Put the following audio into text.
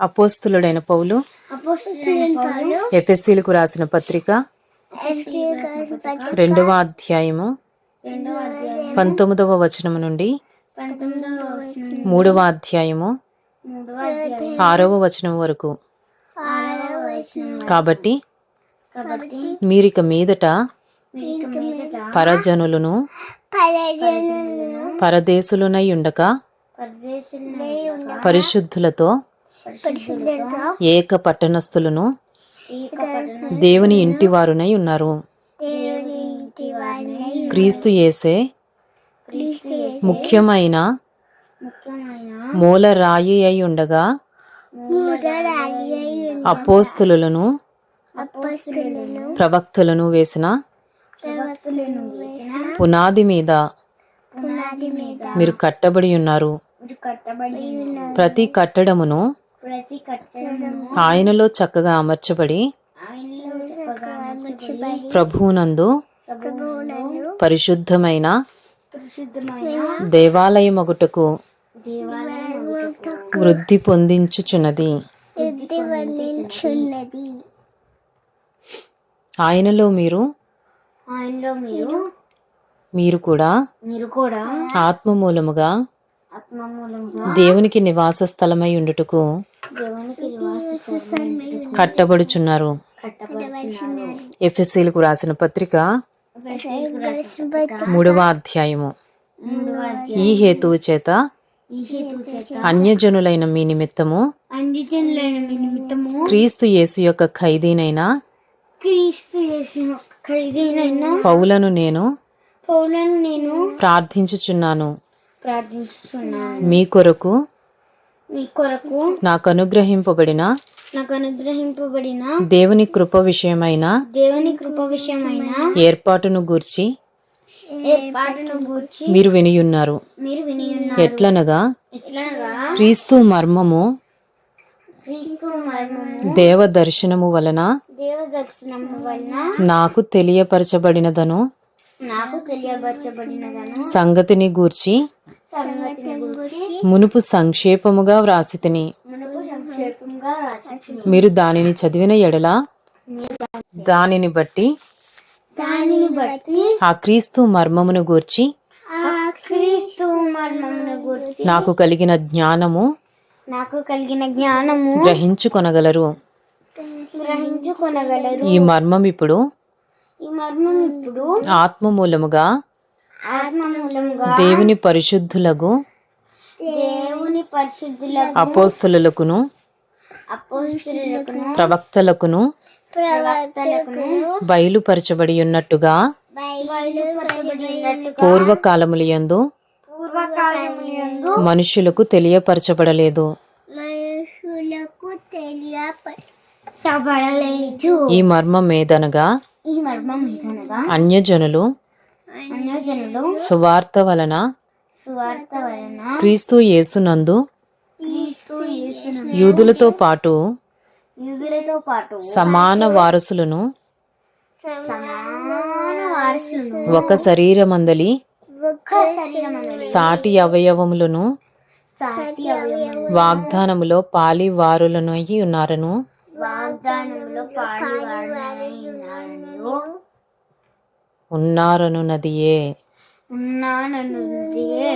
అపోస్తులుడైన పౌలు ఎఫెస్సీలకు రాసిన పత్రిక రెండవ అధ్యాయము పంతొమ్మిదవ వచనము నుండి మూడవ అధ్యాయము ఆరవ వచనం వరకు. కాబట్టి మీరిక మీదట పరజనులను పరదేశులునై ఉండక పరిశుద్ధులతో ఏక పట్టణస్థులను దేవుని ఇంటి వారునై ఉన్నారు. క్రీస్తు యేసే ముఖ్యమైన మూల రాయి అయి ఉండగా అపోస్తులను ప్రవక్తలను వేసిన పునాది మీద మీరు కట్టబడి ఉన్నారు. ప్రతి కట్టడమును ఆయనలో చక్కగా అమర్చబడి ప్రభువులను పరిశుద్ధమైన దేవాలయమగుటకు దేవాలయములకు వృద్ధి పొందించుచున్నది. ఆయనలో మీరు మీరు కూడా ఆత్మ మూలముగా దేవునికి నివాస స్థలమై ఉండుటకు కట్టబడుచున్నారు. ఎఫ్ఎస్సీలకు రాసిన పత్రిక మూడవ అధ్యాయము. ఈ హేతువు చేత ఈ హేతు చేత అన్యజనులైన మీ నిమిత్తము క్రీస్తు యేసు యొక్క ఖైదీనైన పౌలను నేను పౌలను నేను ప్రార్థించుచున్నాను. మీ కొరకు మీ కొరకు నాకు అనుగ్రహింపబడిన నాకు అనుగ్రహింపబడిన దేవుని కృప విషయమైన దేవుని కృప విషయమైన ఏర్పాటును గూర్చి ఏర్పాటును గూర్చి మీరు వినియున్నారు. మీరు ఎట్లనగా క్రీస్తు మర్మము క్రీస్తు మర్మము దేవ దర్శనము వలన దేవ దర్శనము వలన నాకు తెలియపరచబడినదను నాకు సంగతిని గూర్చి సంగతిని గురించి మునుపు సంక్షేపముగా వ్రాసితిని. మీరు దానిని చదివిన ఎడల దానిని బట్టి దానిని బట్టి ఆ క్రీస్తు మర్మమును గూర్చి ఆ క్రీస్తు మర్మమును గురించి నాకు కలిగిన జ్ఞానము నాకు కలిగిన జ్ఞానము గ్రహించుకొనగలరు. గ్రహించుకొనగలరు. ఈ మర్మం ఇప్పుడు ఈ మర్మం ఇప్పుడు ఆత్మ మూలముగా ఆత్మ మూలంగా దేవుని పరిశుద్ధులకు దేవుని పరిశుద్ధుల అపోస్తులకును అపోస్తులకును ప్రవక్తలకును ప్రవక్తలకును బయలుపరచబడి ఉన్నట్టుగా పూర్వకాలములందు మనుషులకు తెలియపరచబడలేదు. మనుషులకు తెలియపరచబడలేదు ఈ మర్మం ఏదనగా ఈ మర్మం ఇదనగా అన్యజనులు అన్యజనులు సువార్త వలన సువార్త వలన క్రీస్తు యేసునందు క్రీస్తు యేసును యూదులతో పాటు యూదులతో పాటు సమాన వారసులను సమాన వారసులను ఒక శరీరమందలి ఒక్క శరీరమందు సాటి అవయవములను సాటి అవయవము వాగ్దానములో పాలి వారులను అయి ఉన్నారను వాగ్దానంలో పాడివాడనై ఉన్నాడనియో ఉన్నారనున్నదియే ఉన్నానన్నదియే